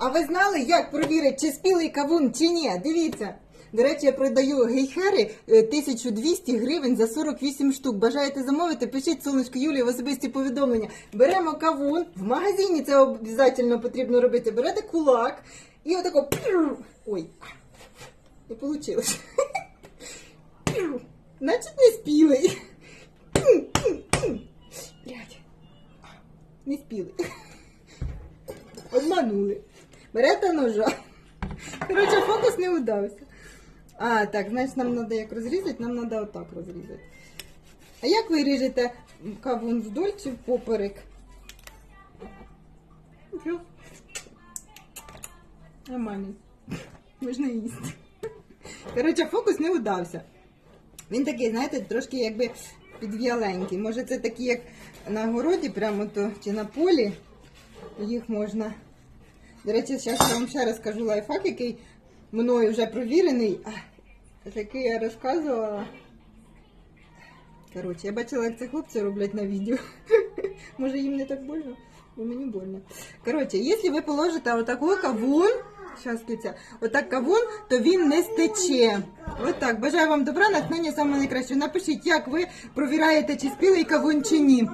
А ви знали, як провірити, чи спілий кавун, чи ні? Дивіться. До речі, я продаю гейхери е, 1200 гривень за 48 штук. Бажаєте замовити? Пишіть сонечко Юлії в особисті повідомлення. Беремо кавун. В магазині це обов'язково потрібно робити. Берете кулак і отако. Ой, не вийшло. Значить не спілий. Не спілий. Обманули. Берете ножа. Коротше, фокус не удався. А, так, значить нам треба як розрізати, нам треба отак розрізати. А як ви ріжете кавун вдоль чи поперек? Нормально. Можна їсти. Коротше, фокус не удався. Він такий, знаєте, трошки якби підв'яленький. Може це такі, як на городі, прямо то чи на полі. Їх можна. До речі, зараз я вам ще розкажу лайфхак, який мною вже провірений, який я розказувала. Коротше, я бачила, як це хлопці роблять на відео. Може їм не так больно, бо мені больно. Коротше, якщо ви положите отакий кавун, отак кавун, то він не стече. Отак. Бажаю вам добра, натхнення найкраще. Напишіть, як ви провіраєте, чи спілий кавун, чи ні.